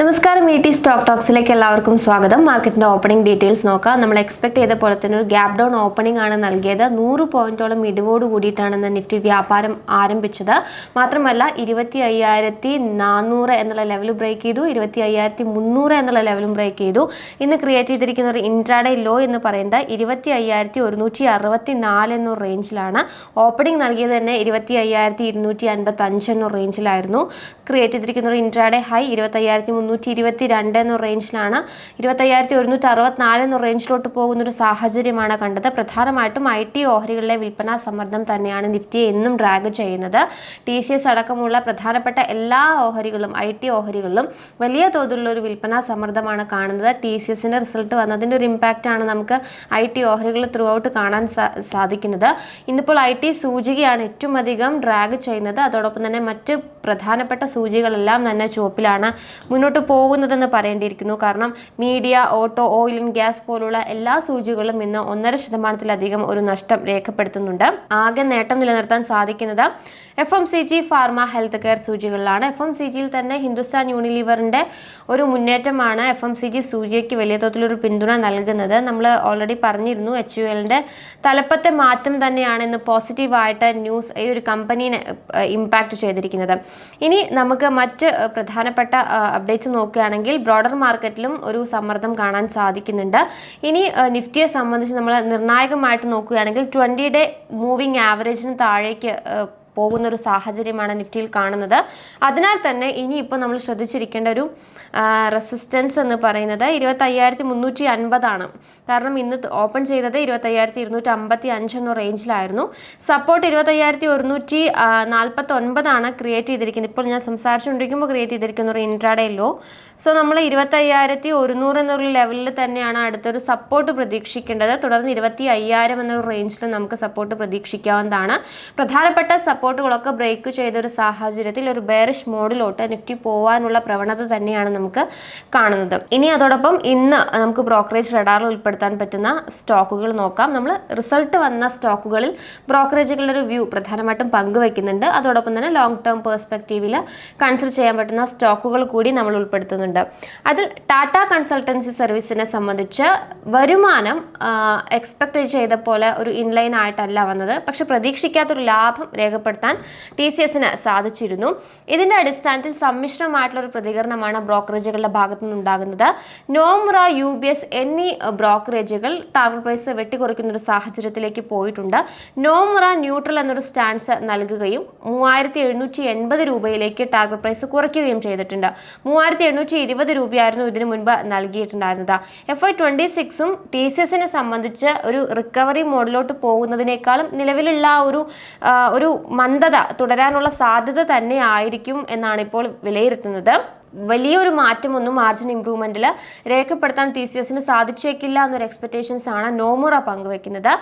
നമസ്കാരം E T stock ടോക്സിലേക്ക് എല്ലാവർക്കും സ്വാഗതം. മാർക്കറ്റിന്റെ ഓപ്പണിംഗ് ഡീറ്റെയിൽസ് നോക്കാം. നമ്മൾ എക്സ്പെക്ട് ചെയ്ത പോലെ തന്നെ ഒരു ഗ്യാപ് ഡൗൺ ഓപ്പണിംഗ് ആണ് നൽകിയത്. നൂറ് പോയിന്റോളം ഇടിവോട് കൂടിയിട്ടാണ് നിഫ്റ്റി വ്യാപാരം ആരംഭിച്ചത്. മാത്രമല്ല ഇരുപത്തി അയ്യായിരത്തി നാനൂറ് എന്നുള്ള ലെവൽ ബ്രേക്ക് ചെയ്തു. ഇരുപത്തി അയ്യായിരത്തി മുന്നൂറ് എന്നുള്ള ലെവലും ബ്രേക്ക് ചെയ്തു. ഇന്ന് ക്രിയേറ്റ് ചെയ്തിരിക്കുന്ന ഒരു ഇൻട്രാഡേ ലോ എന്ന് പറയുന്നത് ഇരുപത്തി അയ്യായിരത്തി ഒരുന്നൂറ്റി അറുപത്തി നാല് എന്നൊരു റേഞ്ചിലാണ് ഓപ്പണിംഗ് നൽകിയത് തന്നെ ഇരുപത്തി അയ്യായിരത്തി ഇരുന്നൂറ്റി അൻപത്തി അഞ്ച് എന്നൊരു റേഞ്ചിലായിരുന്നു ക്രിയേറ്റ് ചെയ്തിരിക്കുന്ന ഒരു ഇൻട്രാഡേ ഹൈ ഇരുപത്തി അയ്യായിരത്തി മുന്നൂറ്റി ഇരുപത്തി രണ്ട് എന്ന റേഞ്ചിലാണ് ഇരുപത്തയ്യായിരത്തി ഒരുന്നൂറ്റി അറുപത്തിനാല് എന്ന റേഞ്ചിലോട്ട് പോകുന്ന ഒരു സാഹചര്യമാണ് കണ്ടത്. പ്രധാനമായിട്ടും ഐ ടി ഓഹരികളിലെ വിൽപ്പനാ സമ്മർദ്ദം തന്നെയാണ് നിഫ്റ്റിയെ എന്നും ഡ്രാഗ് ചെയ്യുന്നത്. ടി സി എസ് അടക്കമുള്ള പ്രധാനപ്പെട്ട എല്ലാ ഓഹരികളും ഐ ടി ഓഹരികളിലും വലിയ തോതിലുള്ള ഒരു വിൽപ്പനാ സമ്മർദ്ദമാണ് കാണുന്നത്. ടി സി എസിന്റെ റിസൾട്ട് വന്നതിന്റെ ഒരു ഇമ്പാക്റ്റ് ആണ് നമുക്ക് ഐ ടി ഓഹരികൾ ത്രൂ ഔട്ട് കാണാൻ സാധിക്കുന്നത്. ഇന്നിപ്പോൾ ഐ ടി സൂചികയാണ് ഏറ്റവും അധികം ഡ്രാഗ് ചെയ്യുന്നത്. അതോടൊപ്പം തന്നെ മറ്റ് പ്രധാനപ്പെട്ട സൂചികളെല്ലാം തന്നെ ചുവപ്പിലാണ്. മുന്നോട്ട് പോകുന്നതെന്ന് പറയേണ്ടിയിരിക്കുന്നു. കാരണം media auto oil and gas പോലുള്ള എല്ലാ സൂചികളും ഇന്ന് ഒന്നര ശതമാനത്തിലധികം ഒരു നഷ്ടം രേഖപ്പെടുത്തുന്നുണ്ട്. ആകെ നേട്ടം നിലനിർത്താൻ സാധിക്കുന്നത് F M C G pharma health care സൂചികളിലാണ്. F M C ജിയിൽ തന്നെ ഹിന്ദുസ്ഥാൻ യൂണിലിവറിന്റെ ഒരു മുന്നേറ്റമാണ് എഫ് എം സി ജി സൂചിക്ക് വലിയ തോതിലൊരു പിന്തുണ നൽകുന്നത്. നമ്മൾ ഓൾറെഡി പറഞ്ഞിരുന്നു എച്ച് യു എല്ലിന്റെ തലപ്പത്തെ മാറ്റം തന്നെയാണ് ഇന്ന് പോസിറ്റീവായിട്ട് ന്യൂസ് ഈ ഒരു കമ്പനീനെ ഇമ്പാക്റ്റ് ചെയ്തിരിക്കുന്നത്. ഇനി നമുക്ക് മറ്റ് പ്രധാനപ്പെട്ട അപ്ഡേറ്റ്സ് നോക്കുകയാണെങ്കിൽ ബ്രോഡർ മാർക്കറ്റിലും ഒരു സമ്മർദ്ദം കാണാൻ സാധിക്കുന്നുണ്ട്. ഇനി നിഫ്റ്റിയെ സംബന്ധിച്ച് നമ്മൾ നിർണായകമായിട്ട് നോക്കുകയാണെങ്കിൽ ട്വന്റി ഡേ മൂവിങ് ആവറേജിന് താഴേക്ക് പോകുന്ന ഒരു സാഹചര്യമാണ് നിഫ്റ്റിയിൽ കാണുന്നത്. അതിനാൽ തന്നെ ഇനിയിപ്പോൾ നമ്മൾ ശ്രദ്ധിച്ചിരിക്കേണ്ട ഒരു റെസിസ്റ്റൻസ് എന്ന് പറയുന്നത് ഇരുപത്തയ്യായിരത്തി മുന്നൂറ്റി അൻപതാണ് കാരണം ഇന്ന് ഓപ്പൺ ചെയ്തത് ഇരുപത്തയ്യായിരത്തി ഇരുന്നൂറ്റി അമ്പത്തി അഞ്ച് എന്ന റേഞ്ചിലായിരുന്നു സപ്പോർട്ട് ഇരുപത്തയ്യായിരത്തി ഒരുന്നൂറ്റി നാൽപ്പത്തി ക്രിയേറ്റ് ചെയ്തിരിക്കുന്നത്. ഇപ്പോൾ ഞാൻ സംസാരിച്ചുകൊണ്ടിരിക്കുമ്പോൾ ക്രിയേറ്റ് ചെയ്തിരിക്കുന്ന ഒരു ഇൻട്രാഡേ ലോ സോ നമ്മൾ ഇരുപത്തയ്യായിരത്തി ഒരുന്നൂറ് എന്നൊരു ലെവലിൽ തന്നെയാണ് അടുത്തൊരു സപ്പോർട്ട് പ്രതീക്ഷിക്കേണ്ടത്. തുടർന്ന് ഇരുപത്തി അയ്യായിരം എന്നൊരു റേഞ്ചിൽ നമുക്ക് സപ്പോർട്ട് പ്രതീക്ഷിക്കാവുന്നതാണ്. പ്രധാനപ്പെട്ട സപ്പോർട്ടുകളൊക്കെ ബ്രേക്ക് ചെയ്ത ഒരു സാഹചര്യത്തിൽ ഒരു ബെയറിഷ് മോഡിലോട്ട് നിഫ്റ്റി പോകാനുള്ള പ്രവണത തന്നെയാണ് നമുക്ക് കാണുന്നത്. ഇനി അതോടൊപ്പം ഇന്ന് നമുക്ക് ബ്രോക്കറേജ് റഡാറിൽ ഉൾപ്പെടുത്താൻ പറ്റുന്ന സ്റ്റോക്കുകൾ നോക്കാം. നമ്മൾ റിസൾട്ട് വന്ന സ്റ്റോക്കുകളിൽ ബ്രോക്കറേജുകളുടെ ഒരു വ്യൂ പ്രധാനമായിട്ടും പങ്കുവയ്ക്കുന്നുണ്ട്. അതോടൊപ്പം തന്നെ ലോങ് ടേം പേഴ്സ്പെക്റ്റീവിൽ കൺസിഡർ ചെയ്യാൻ പറ്റുന്ന സ്റ്റോക്കുകൾ കൂടി നമ്മൾ ഉൾപ്പെടുത്തുന്നുണ്ട്. അതിൽ ടാറ്റ കൺസൾട്ടൻസി സർവീസിനെ സംബന്ധിച്ച് വരുമാനം എക്സ്പെക്ട് ചെയ്ത പോലെ ഒരു ഇൻലൈൻ ആയിട്ടല്ല വന്നത്. പക്ഷെ പ്രതീക്ഷിക്കാത്തൊരു ലാഭം രേഖപ്പെടുത്താൻ ടി സി എസിന് സാധിച്ചിരുന്നു. ഇതിന്റെ അടിസ്ഥാനത്തിൽ സമ്മിശ്രമായിട്ടുള്ള ഒരു പ്രതികരണമാണ് ബ്രോക്കറേജുകളുടെ ഭാഗത്തു നിന്നുണ്ടാകുന്നത്. നോമുറ യു ബി എസ് എന്നീ ബ്രോക്കറേജുകൾ ടാർഗറ്റ് പ്രൈസ് വെട്ടിക്കുറയ്ക്കുന്ന ഒരു സാഹചര്യത്തിലേക്ക് പോയിട്ടുണ്ട്. നോമുറ ന്യൂട്രൽ എന്നൊരു സ്റ്റാൻസ് നൽകുകയും മൂവായിരത്തി എഴുന്നൂറ്റി എൺപത് രൂപയിലേക്ക് ടാർഗറ്റ് പ്രൈസ് കുറയ്ക്കുകയും ചെയ്തിട്ടുണ്ട്. മൂവായിരത്തി എണ്ണൂറ്റി ഇരുപത് രൂപയായിരുന്നു ഇതിനു മുൻപ് നൽകിയിട്ടുണ്ടായിരുന്നത്. എഫ് ഐ ട്വന്റി സിക്സും ടി സി എസിനെ സംബന്ധിച്ച് ഒരു റിക്കവറി മോഡിലോട്ട് പോകുന്നതിനേക്കാളും നിലവിലുള്ള ഒരു ഒരു മന്ദത തുടരാനുള്ള സാധ്യത തന്നെ ആയിരിക്കും എന്നാണ് ഇപ്പോൾ വിലയിരുത്തുന്നത്. വലിയൊരു മാറ്റമൊന്നും മാർജിൻ ഇംപ്രൂവ്മെന്റിൽ രേഖപ്പെടുത്താൻ ടി സി എസിന് സാധിച്ചേക്കില്ല എന്നൊരു എക്സ്പെക്ടേഷൻസ് ആണ് നോമുറ പങ്കുവെക്കുന്നത്.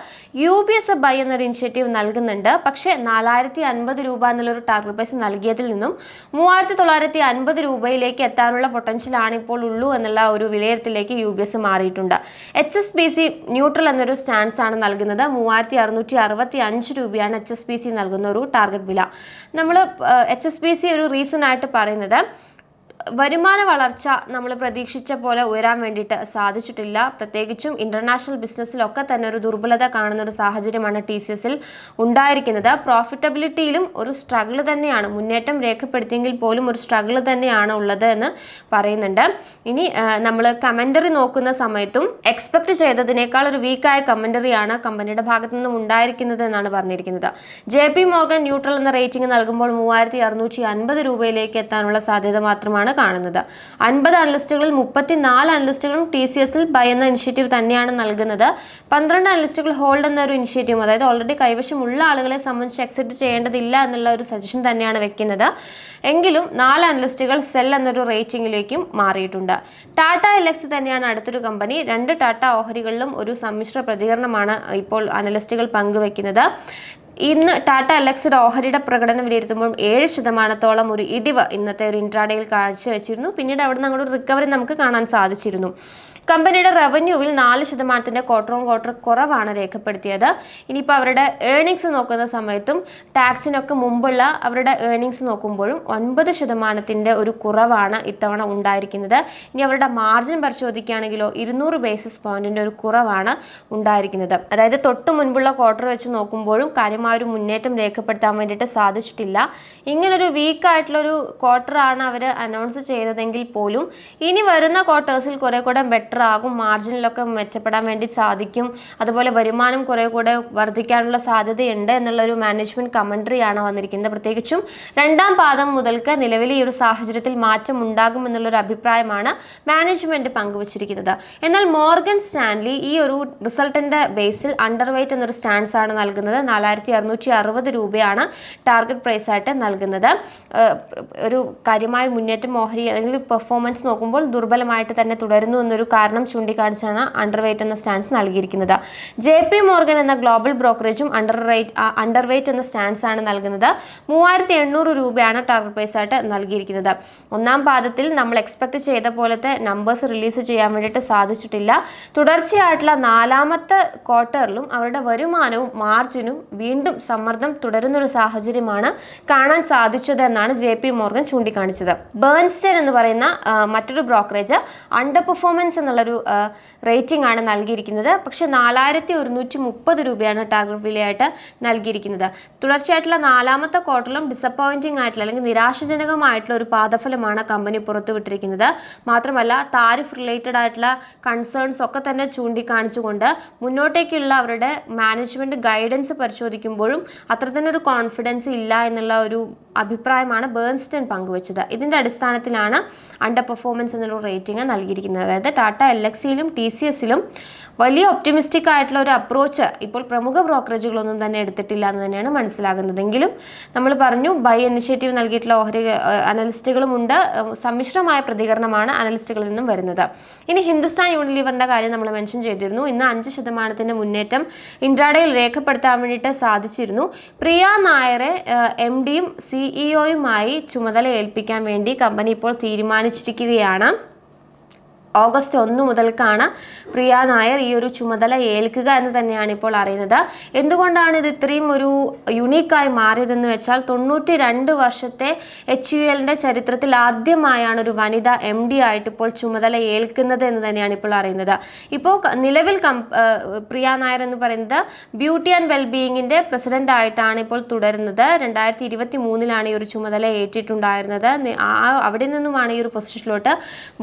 യു ബി എസ് ബൈ എന്നൊരു ഇനിഷ്യേറ്റീവ് നൽകുന്നുണ്ട്. പക്ഷേ നാലായിരത്തി അൻപത് രൂപ എന്നുള്ളൊരു ടാർഗറ്റ് പ്രൈസ് നൽകിയതിൽ നിന്നും മൂവായിരത്തി തൊള്ളായിരത്തി അൻപത് രൂപയിലേക്ക് എത്താനുള്ള പൊട്ടൻഷ്യലാണ് ഇപ്പോൾ ഉള്ളൂ എന്നുള്ള ഒരു വിലയിരുത്തലേക്ക് യു ബി എസ് മാറിയിട്ടുണ്ട്. H S B C neutral എന്നൊരു സ്റ്റാൻസ് ആണ് നൽകുന്നത്. മൂവായിരത്തി അറുന്നൂറ്റി അറുപത്തി അഞ്ച് രൂപയാണ് എച്ച് എസ് ബി സി നൽകുന്ന ഒരു ടാർഗറ്റ് വില. നമ്മൾ എച്ച് എസ് ബി സി ഒരു റീസൺ ആയിട്ട് പറയുന്നത്. വരുമാന വളർച്ച നമ്മൾ പ്രതീക്ഷിച്ച പോലെ ഉയരാൻ വേണ്ടിയിട്ട് സാധിച്ചിട്ടില്ല. പ്രത്യേകിച്ചും ഇന്റർനാഷണൽ ബിസിനസ്സിലൊക്കെ തന്നെ ഒരു ദുർബലത കാണുന്ന ഒരു സാഹചര്യമാണ് ടി സി എസിൽ ഉണ്ടായിരിക്കുന്നത്. പ്രോഫിറ്റബിലിറ്റിയിലും ഒരു സ്ട്രഗിൾ തന്നെയാണ്. മുന്നേറ്റം രേഖപ്പെടുത്തിയെങ്കിൽ പോലും ഒരു സ്ട്രഗിൾ തന്നെയാണ് ഉള്ളത് എന്ന് പറയുന്നുണ്ട്. ഇനി നമ്മൾ കമന്ററി നോക്കുന്ന സമയത്തും എക്സ്പെക്ട് ചെയ്തതിനേക്കാൾ ഒരു വീക്കായ കമന്ററിയാണ് കമ്പനിയുടെ ഭാഗത്തു നിന്നും ഉണ്ടായിരിക്കുന്നത് എന്നാണ് പറഞ്ഞിരിക്കുന്നത്. ജെ പി മോർഗൻ ന്യൂട്രൽ എന്ന റേറ്റിംഗ് നൽകുമ്പോൾ മൂവായിരത്തി അറുന്നൂറ്റി അൻപത് രൂപയിലേക്ക് എത്താനുള്ള സാധ്യത മാത്രമാണ് കാണുന്നത്. അൻപത് അനലിസ്റ്റുകളിൽ മുപ്പത്തിനാല് അനലിസ്റ്റുകളും ടി സി എസിൽ ബൈ എന്ന ഇനിഷ്യേറ്റീവ് തന്നെയാണ് നൽകുന്നത്. പന്ത്രണ്ട് അനലിസ്റ്റുകൾ ഹോൾഡ് എന്ന ഒരു ഇനിഷ്യേറ്റീവ് അതായത് ഓൾറെഡി കൈവശമുള്ള ആളുകളെ സംബന്ധിച്ച് അക്സെപ്റ്റ് ചെയ്യേണ്ടതില്ല എന്നുള്ള ഒരു സജഷൻ തന്നെയാണ് വെക്കുന്നത്. എങ്കിലും നാല് അനലിസ്റ്റുകൾ സെൽ എന്നൊരു റേറ്റിംഗിലേക്കും മാറിയിട്ടുണ്ട്. ടാറ്റ എലക്സ് തന്നെയാണ് അടുത്തൊരു കമ്പനി രണ്ട് ടാറ്റ ഓഹരികളിലും ഒരു സമ്മിശ്ര പ്രതികരണമാണ് ഇപ്പോൾ അനലിസ്റ്റുകൾ പങ്കുവെക്കുന്നത്. ഇന്ന് ടാറ്റ അലക്സിഡ് ഓഹരിയുടെ പ്രകടനം വിലയിരുത്തുമ്പോൾ ഏഴ് ശതമാനത്തോളം ഒരു ഇടിവ് ഇന്നത്തെ ഒരു ഇൻട്രാഡേയിൽ കാഴ്ചവെച്ചിരുന്നു. പിന്നീട് അവിടെ നിന്ന് അങ്ങോട്ട് റിക്കവറി നമുക്ക് കാണാൻ സാധിച്ചിരുന്നു. കമ്പനിയുടെ റവന്യൂവിൽ നാല് ശതമാനത്തിന്റെ ക്വാർട്ടർ ഓൺ ക്വാർട്ടർ കുറവാണ് രേഖപ്പെടുത്തിയത്. ഇനിയിപ്പോൾ അവരുടെ ഏർണിങ്സ് നോക്കുന്ന സമയത്തും ടാക്സിനൊക്കെ മുമ്പുള്ള അവരുടെ ഏർണിങ്സ് നോക്കുമ്പോഴും ഒൻപത് ശതമാനത്തിന്റെ ഒരു കുറവാണ് ഇത്തവണ ഉണ്ടായിരിക്കുന്നത്. ഇനി അവരുടെ മാർജിൻ പരിശോധിക്കുകയാണെങ്കിലോ ഇരുന്നൂറ് ബേസിസ് പോയിന്റിന്റെ ഒരു കുറവാണ് ഉണ്ടായിരിക്കുന്നത്. അതായത് തൊട്ട് മുൻപുള്ള ക്വാർട്ടർ വെച്ച് നോക്കുമ്പോഴും കാര്യമായ ഒരു മുന്നേറ്റം രേഖപ്പെടുത്താൻ വേണ്ടിയിട്ട് സാധിച്ചിട്ടില്ല. ഇങ്ങനൊരു വീക്കായിട്ടുള്ളൊരു ക്വാർട്ടറാണ് അവർ അനൗൺസ് ചെയ്തതെങ്കിൽ പോലും ഇനി വരുന്ന ക്വാർട്ടേഴ്സിൽ കുറേ കൂടെ ബെറ്റർ ആകും മാർജിനിലൊക്കെ മെച്ചപ്പെടാൻ വേണ്ടി സാധിക്കും. അതുപോലെ വരുമാനം കുറേ കൂടെ വർദ്ധിക്കാനുള്ള സാധ്യതയുണ്ട് എന്നുള്ളൊരു മാനേജ്മെന്റ് കമൻട്രിയാണ് വന്നിരിക്കുന്നത്. പ്രത്യേകിച്ചും രണ്ടാം പാദം മുതൽക്ക് നിലവിലെ ഈ ഒരു സാഹചര്യത്തിൽ മാറ്റം ഉണ്ടാകും എന്നുള്ളൊരു അഭിപ്രായമാണ് മാനേജ്മെന്റ് പങ്കുവച്ചിരിക്കുന്നത്. എന്നാൽ മോർഗൻ സ്റ്റാൻലി ഈ ഒരു റിസൾട്ടിന്റെ ബേസിൽ അണ്ടർ വെയ്റ്റ് എന്നൊരു സ്റ്റാൻസ് ആണ് നൽകുന്നത്. നാലായിരത്തി അറുന്നൂറ്റി അറുപത് രൂപയാണ് ടാർഗറ്റ് പ്രൈസ് ആയിട്ട് നൽകുന്നത് ഒരു കാര്യമായ മുന്നേറ്റം ഓഹരി അല്ലെങ്കിൽ പെർഫോമൻസ് നോക്കുമ്പോൾ ദുർബലമായിട്ട് തന്നെ തുടരുന്നു എന്നൊരു കാരണം ചൂണ്ടിക്കാണിച്ചാണ് അണ്ടർ വെയ്റ്റ് എന്ന സ്റ്റാൻസ് നൽകിയിരിക്കുന്നത്. ജെ പി മോർഗൻ എന്ന ഗ്ലോബൽ ബ്രോക്കറേജും അണ്ടർ റേറ്റ് അണ്ടർ വെയ്റ്റ് എന്ന സ്റ്റാൻസ് ആണ് നൽകുന്നത്. മൂവായിരത്തി എണ്ണൂറ് രൂപയാണ് ടാർഗറ്റ് പ്രൈസ് ആയിട്ട് നൽകിയിരിക്കുന്നത്. ഒന്നാം പാദത്തിൽ നമ്മൾ എക്സ്പെക്ട് ചെയ്ത പോലത്തെ നമ്പേഴ്സ് റിലീസ് ചെയ്യാൻ വേണ്ടിയിട്ട് സാധിച്ചിട്ടില്ല. തുടർച്ചയായിട്ടുള്ള നാലാമത്തെ ക്വാർട്ടറിലും അവരുടെ വരുമാനവും മാർജിനും വീണ്ടും സമ്മർദ്ദം തുടരുന്നൊരു സാഹചര്യമാണ് കാണാൻ സാധിച്ചത് എന്നാണ് ജെ പി മോർഗൻ ചൂണ്ടിക്കാണിച്ചത്. ബേൺസ്റ്റൈൻ എന്ന് പറയുന്ന മറ്റൊരു ബ്രോക്കറേജ് അണ്ടർ പെർഫോമൻസ് എന്നുള്ളൊരു റേറ്റിംഗ് ആണ് നൽകിയിരിക്കുന്നത്. പക്ഷെ നാലായിരത്തി ഒരുന്നൂറ്റി മുപ്പത് രൂപയാണ് ടാർഗറ്റ് വിലയായിട്ട് നൽകിയിരിക്കുന്നത്. തുടർച്ചയായിട്ടുള്ള നാലാമത്തെ ക്വാർട്ടറിലും ഡിസപ്പോയിന്റിംഗ് ആയിട്ടുള്ള അല്ലെങ്കിൽ നിരാശജനകമായിട്ടുള്ള ഒരു പാദഫലമാണ് കമ്പനി പുറത്തുവിട്ടിരിക്കുന്നത്. മാത്രമല്ല താരിഫ് റിലേറ്റഡ് ആയിട്ടുള്ള കൺസേൺസ് ഒക്കെ തന്നെ ചൂണ്ടിക്കാണിച്ചുകൊണ്ട് മുന്നോട്ടേക്കുള്ള അവരുടെ മാനേജ്മെന്റ് ഗൈഡൻസ് പരിശോധിക്കുമ്പോഴും അത്ര തന്നെ ഒരു കോൺഫിഡൻസ് ഇല്ല എന്നുള്ള ഒരു അഭിപ്രായമാണ് ബേൺസ്റ്റൺ പങ്കുവച്ചത്. ഇതിന്റെ അടിസ്ഥാനത്തിലാണ് അണ്ടർ പെർഫോമൻസ് എന്നുള്ള റേറ്റിംഗ് നൽകിയിരിക്കുന്നത്. അതായത് ടാറ്റ എൽ എക്സിയിലും ടി സി എസിലും വലിയ ഒപ്റ്റിമിസ്റ്റിക് ആയിട്ടുള്ള ഒരു അപ്രോച്ച് ഇപ്പോൾ പ്രമുഖ ബ്രോക്കറേജുകളൊന്നും തന്നെ എടുത്തിട്ടില്ല എന്ന് തന്നെയാണ് മനസ്സിലാകുന്നതെങ്കിലും നമ്മൾ പറഞ്ഞു ബൈ ഇനിഷ്യേറ്റീവ് നൽകിയിട്ടുള്ള ഓഹരി അനലിസ്റ്റുകളും ഉണ്ട്. ഏഹ് സമ്മിശ്രമായ പ്രതികരണമാണ് അനലിസ്റ്റുകളിൽ നിന്നും വരുന്നത്. ഇനി ഹിന്ദുസ്ഥാൻ യൂണിലിവറിന്റെ കാര്യം നമ്മൾ മെൻഷൻ ചെയ്തിരുന്നു. ഇന്ന് അഞ്ച് ശതമാനത്തിന്റെ മുന്നേറ്റം ഇൻട്രാഡയിൽ രേഖപ്പെടുത്താൻ വേണ്ടിയിട്ട് സാധിച്ചിരുന്നു. പ്രിയ നായരെ എം ഡിയും സിഇഒയുമായി ചുമതല ഏൽപ്പിക്കാൻ വേണ്ടി കമ്പനി ഇപ്പോൾ തീരുമാനിച്ചിരിക്കുകയാണ്. ഓഗസ്റ്റ് ഒന്ന് മുതൽക്കാണ് പ്രിയ നായർ ഈ ഒരു ചുമതല ഏൽക്കുക എന്ന് തന്നെയാണ് ഇപ്പോൾ അറിയുന്നത്. എന്തുകൊണ്ടാണ് ഇത് ഇത്രയും ഒരു യുണീക്കായി മാറിയതെന്ന് വെച്ചാൽ തൊണ്ണൂറ്റി രണ്ട് വർഷത്തെ എച്ച് യു എല്ലിന്റെ ചരിത്രത്തിൽ ആദ്യമായാണ് ഒരു വനിത എം ഡി ആയിട്ട് ഇപ്പോൾ ചുമതല ഏൽക്കുന്നത് എന്ന് തന്നെയാണ് ഇപ്പോൾ അറിയുന്നത്. ഇപ്പോൾ നിലവിൽ കം പ്രിയ നായർ എന്ന് പറയുന്നത് ബ്യൂട്ടി ആൻഡ് വെൽബീയിങ്ങിന്റെ പ്രസിഡന്റ് ആയിട്ടാണ് ഇപ്പോൾ തുടരുന്നത്. രണ്ടായിരത്തി ഇരുപത്തി മൂന്നിലാണ് ഈ ഒരു ചുമതല ഏറ്റിട്ടുണ്ടായിരുന്നത്. അവിടെ നിന്നുമാണ് ഈ ഒരു പൊസിഷനിലോട്ട്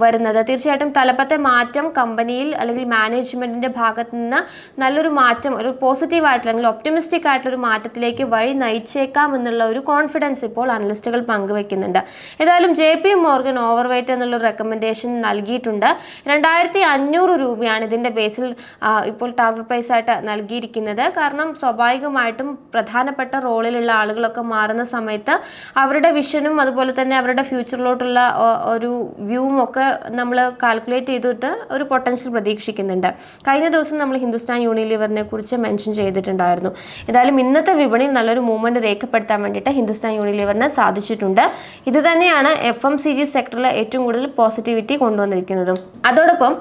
വരുന്നത്. തീർച്ചയായിട്ടും തലപ്പത്തെ മാറ്റം കമ്പനിയിൽ അല്ലെങ്കിൽ മാനേജ്മെന്റിന്റെ ഭാഗത്ത് നിന്ന് നല്ലൊരു മാറ്റം ഒരു പോസിറ്റീവ് ആയിട്ടുള്ള അല്ലെങ്കിൽ ഒപ്റ്റിമിസ്റ്റിക് ആയിട്ടുള്ള ഒരു മാറ്റത്തിലേക്ക് വഴി നയിച്ചേക്കാം എന്നുള്ള ഒരു കോൺഫിഡൻസ് ഇപ്പോൾ അനലിസ്റ്റുകൾ പങ്കുവെക്കുന്നുണ്ട്. ഏതായാലും J P Morgan overweight എന്നുള്ള റെക്കമെൻഡേഷൻ നൽകിയിട്ടുണ്ട്. രണ്ടായിരത്തി അഞ്ഞൂറ് രൂപയാണ് ഇതിന്റെ ബേസിൽ ഇപ്പോൾ ടാർഗറ്റ് പ്രൈസ് ആയിട്ട് നൽകിയിരിക്കുന്നത്. കാരണം സ്വാഭാവികമായിട്ടും പ്രധാനപ്പെട്ട റോളിലുള്ള ആളുകളൊക്കെ മാറുന്ന സമയത്ത് അവരുടെ വിഷനും അതുപോലെ തന്നെ അവരുടെ ഫ്യൂച്ചറിലോട്ടുള്ള ഒരു വ്യൂവും ഒക്കെ നമ്മൾ കാൽക്കുലേറ്റ് ചെയ്തിട്ട് ഒരു പൊട്ടൻഷ്യൽ പ്രതീക്ഷിക്കുന്നുണ്ട്. കഴിഞ്ഞ ദിവസം നമ്മൾ ഹിന്ദുസ്ഥാൻ യൂണിലിവറിനെ കുറിച്ച് മെൻഷൻ ചെയ്തിട്ടുണ്ടായിരുന്നു. ഏതായാലും ഇന്നത്തെ വിപണിയിൽ നല്ലൊരു മൂവ്മെന്റ് രേഖപ്പെടുത്താൻ വേണ്ടിയിട്ട് ഹിന്ദുസ്ഥാൻ യൂണിലിവറിന് സാധിച്ചിട്ടുണ്ട്. ഇത് തന്നെയാണ് എഫ് എം സി ജി സെക്ടറിൽ ഏറ്റവും കൂടുതൽ പോസിറ്റിവിറ്റി കൊണ്ടുവന്നിരിക്കുന്നതും. അതോടൊപ്പം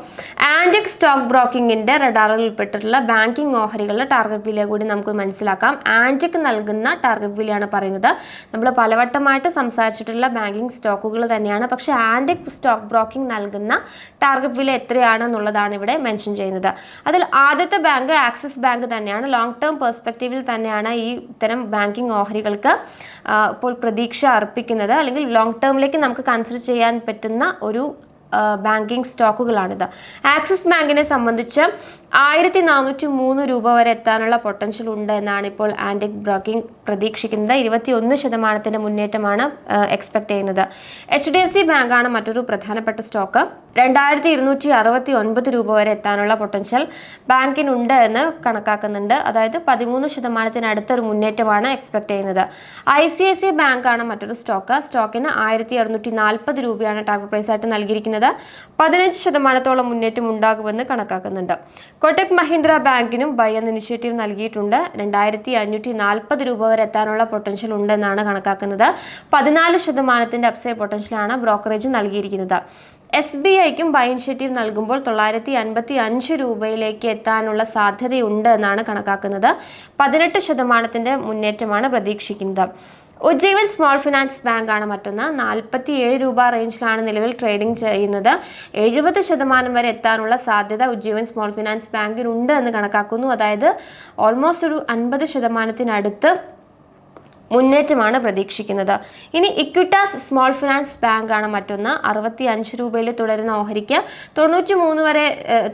ആന്റിക് സ്റ്റോക്ക് ബ്രോക്കിങ്ങിന്റെ റഡാറിൽ ഉൾപ്പെട്ടിട്ടുള്ള ബാങ്കിങ് ഓഹരികളുടെ ടാർഗറ്റ് വില കൂടി നമുക്ക് മനസ്സിലാക്കാം. ആന്റിക് നൽകുന്ന ടാർഗറ്റ് വിലയാണ് പറയുന്നത്. നമ്മൾ പലവട്ടമായിട്ട് സംസാരിച്ചിട്ടുള്ള ബാങ്കിങ് സ്റ്റോക്കുകൾ തന്നെയാണ്. പക്ഷേ ആന്റിക് സ്റ്റോക്ക് ബ്രോക്കിംഗ് നൽകുന്ന ടാർഗറ്റ് വില എത്രയാണെന്നുള്ളതാണ് ഇവിടെ മെൻഷൻ ചെയ്യുന്നത്. അതിൽ ആദ്യത്തെ ബാങ്ക് ആക്സിസ് ബാങ്ക് തന്നെയാണ്. ലോങ് ടേം പെർസ്പെക്റ്റീവിൽ തന്നെയാണ് ഈ ഇത്തരം ബാങ്കിങ് ഓഹരികൾക്ക് ഇപ്പോൾ പ്രതീക്ഷ അർപ്പിക്കുന്നത്. അല്ലെങ്കിൽ ലോങ് ടേമിലേക്ക് നമുക്ക് കൺസിഡർ ചെയ്യാൻ പറ്റുന്ന ഒരു ബാങ്കിങ് സ്റ്റോക്കുകളാണിത്. ആക്സിസ് ബാങ്കിനെ സംബന്ധിച്ച് ആയിരത്തി നാനൂറ്റി മൂന്ന് രൂപ വരെ എത്താനുള്ള പൊട്ടൻഷ്യൽ ഉണ്ട് എന്നാണ് ഇപ്പോൾ ആന്റിക് ബ്രോക്കിംഗ് പ്രതീക്ഷിക്കുന്നത്. ഇരുപത്തി ഒന്ന് ശതമാനത്തിന്റെ മുന്നേറ്റമാണ് എക്സ്പെക്ട് ചെയ്യുന്നത്. എച്ച് ഡി എഫ് സി ബാങ്കാണ് മറ്റൊരു പ്രധാനപ്പെട്ട സ്റ്റോക്ക്. രണ്ടായിരത്തി ഇരുന്നൂറ്റി അറുപത്തി ഒൻപത് രൂപ വരെ എത്താനുള്ള പൊട്ടൻഷ്യൽ ബാങ്കിനുണ്ട് എന്ന് കണക്കാക്കുന്നുണ്ട്. അതായത് പതിമൂന്ന് ശതമാനത്തിനടുത്തൊരു മുന്നേറ്റമാണ് എക്സ്പെക്ട് ചെയ്യുന്നത്. ഐ സി ഐ സി ബാങ്കാണ് മറ്റൊരു സ്റ്റോക്ക്. സ്റ്റോക്കിന് ആയിരത്തി അറുന്നൂറ്റി നാൽപ്പത് രൂപയാണ് ടാർഗറ്റ് പ്രൈസ് ആയിട്ട് നൽകിയിരിക്കുന്നത്. പ്രതീക്ഷിക്കുന്നത് പതിനഞ്ച് ശതമാനത്തോളം മുന്നേറ്റം ഉണ്ടാകുമെന്ന് കണക്കാക്കുന്നുണ്ട്. കൊട്ടക് മഹീന്ദ്ര ബാങ്കിനും ബൈ എന്ന ഇനിഷ്യേറ്റീവ് നൽകിയിട്ടുണ്ട്. രണ്ടായിരത്തി അഞ്ഞൂറ്റി നാൽപ്പത് രൂപ വരെ എത്താനുള്ള പൊട്ടൻഷ്യൽ ഉണ്ടെന്നാണ് കണക്കാക്കുന്നത്. പതിനാല് ശതമാനത്തിന്റെ അപ്സൈഡ് പൊട്ടൻഷ്യലാണ് ബ്രോക്കറേജ് നൽകിയിരിക്കുന്നത്. എസ് ബി ഐക്കും ബൈ ഇനിഷ്യേറ്റീവ് നൽകുമ്പോൾ തൊള്ളായിരത്തി അൻപത്തി അഞ്ച് രൂപയിലേക്ക് എത്താനുള്ള സാധ്യതയുണ്ട് എന്നാണ് കണക്കാക്കുന്നത്. പതിനെട്ട് ശതമാനത്തിന്റെ മുന്നേറ്റമാണ് പ്രതീക്ഷിക്കുന്നത്. ഉജ്ജീവൻ സ്മോൾ ഫിനാൻസ് ബാങ്ക് ആണ് മറ്റൊന്ന്. നാൽപ്പത്തി ഏഴ് രൂപ റേഞ്ചിലാണ് നിലവിൽ ട്രേഡിംഗ് ചെയ്യുന്നത്. എഴുപത് ശതമാനം വരെ എത്താനുള്ള സാധ്യത ഉജ്ജീവൻ സ്മോൾ ഫിനാൻസ് ബാങ്കിനുണ്ട് എന്ന് കണക്കാക്കുന്നു. അതായത് ഓൾമോസ്റ്റ് ഒരു അൻപത് ശതമാനത്തിനടുത്ത് മുന്നേറ്റമാണ് പ്രതീക്ഷിക്കുന്നത്. ഇനി ഇക്വിറ്റാസ് സ്മോൾ ഫിനാൻസ് ബാങ്ക് ആണ് മറ്റൊന്ന്. അറുപത്തി അഞ്ച് രൂപയിൽ തുടരുന്ന ഓഹരിക്ക് തൊണ്ണൂറ്റി മൂന്ന് വരെ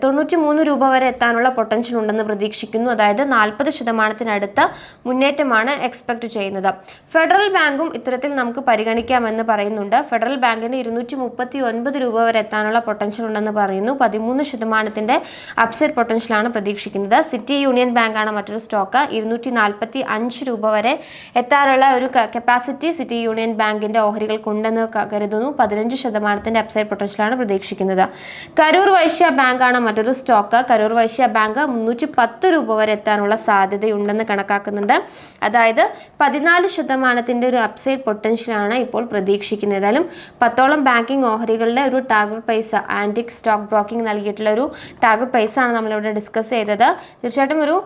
തൊണ്ണൂറ്റി മൂന്ന് രൂപ വരെ എത്താനുള്ള പൊട്ടൻഷ്യൽ ഉണ്ടെന്ന് പ്രതീക്ഷിക്കുന്നു. അതായത് നാൽപ്പത് ശതമാനത്തിനടുത്ത മുന്നേറ്റമാണ് എക്സ്പെക്ട് ചെയ്യുന്നത്. ഫെഡറൽ ബാങ്കും ഇത്തരത്തിൽ നമുക്ക് പരിഗണിക്കാമെന്ന് പറയുന്നുണ്ട്. ഫെഡറൽ ബാങ്കിന് ഇരുന്നൂറ്റി മുപ്പത്തി ഒൻപത് രൂപ വരെ എത്താനുള്ള പൊട്ടൻഷ്യൽ ഉണ്ടെന്ന് പറയുന്നു. പതിമൂന്ന് ശതമാനത്തിന്റെ അപ്സൈഡ് പൊട്ടൻഷ്യലാണ് പ്രതീക്ഷിക്കുന്നത്. സിറ്റി യൂണിയൻ ബാങ്കാണ് മറ്റൊരു സ്റ്റോക്ക് ഇരുന്നൂറ്റി നാൽപ്പത്തി അഞ്ച് രൂപ വരെ എത്താനുള്ള ഒരു കപ്പാസിറ്റി സിറ്റി യൂണിയൻ ബാങ്കിന്റെ ഓഹരികൾക്കുണ്ടെന്ന് കരുതുന്നു. പതിനഞ്ച് ശതമാനത്തിന്റെ അപ്സൈഡ് പൊട്ടൻഷ്യലാണ് പ്രതീക്ഷിക്കുന്നത്. കരൂർ വൈശ്യ ബാങ്കാണ് മറ്റൊരു സ്റ്റോക്ക് കരൂർ വൈശ്യ ബാങ്ക് മുന്നൂറ്റി പത്ത് രൂപ വരെ എത്താനുള്ള സാധ്യതയുണ്ടെന്ന് കണക്കാക്കുന്നുണ്ട്. അതായത് പതിനാല് ശതമാനത്തിന്റെ ഒരു അപ്സൈഡ് പൊട്ടൻഷ്യലാണ് ഇപ്പോൾ പ്രതീക്ഷിക്കുന്നത്. ഏതായാലും പത്തോളം ബാങ്കിങ് ഓഹരികളുടെ ഒരു target price Antique stock broking നൽകിയിട്ടുള്ള ഒരു ടാർഗറ്റ് പ്രൈസ് ആണ് നമ്മളിവിടെ ഡിസ്കസ് ചെയ്തത്. തീർച്ചയായിട്ടും ഒരു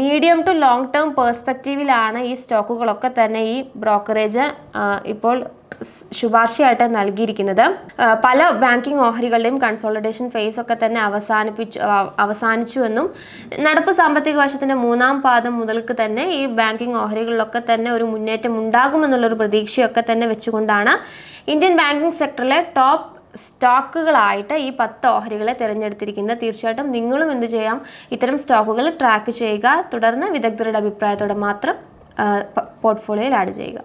മീഡിയം ടു ലോങ് ടേം പേഴ്സ്പെക്റ്റീവിലാണ് ഈ സ്റ്റോക്കുകളൊക്കെ തന്നെ ഈ ബ്രോക്കറേജ് ഇപ്പോൾ ശുപാർശയായിട്ട് നൽകിയിരിക്കുന്നത്. പല ബാങ്കിങ് ഓഹരികളുടെയും കൺസോളിഡേഷൻ ഫേസ് ഒക്കെ തന്നെ അവസാനിപ്പിച്ചു അവസാനിച്ചു എന്നും നടപ്പ് സാമ്പത്തിക വർഷത്തിന്റെ മൂന്നാം പാദം മുതൽക്ക് തന്നെ ഈ ബാങ്കിങ് ഓഹരികളിലൊക്കെ തന്നെ ഒരു മുന്നേറ്റം ഉണ്ടാകുമെന്നുള്ളൊരു പ്രതീക്ഷയൊക്കെ തന്നെ വെച്ചുകൊണ്ടാണ് ഇന്ത്യൻ ബാങ്കിങ് സെക്ടറിലെ ടോപ്പ് സ്റ്റോക്കുകളായിട്ട് ഈ പത്ത് ഓഹരികളെ തിരഞ്ഞെടുത്തിരിക്കുന്നത്. തീർച്ചയായിട്ടും നിങ്ങളും എന്ത് ചെയ്യാം ഇത്തരം സ്റ്റോക്കുകൾ ട്രാക്ക് ചെയ്യുക. തുടർന്ന് വിദഗ്ധരുടെ അഭിപ്രായത്തോടെ മാത്രം പോർട്ട്ഫോളിയോയിൽ ആഡ് ചെയ്യുക.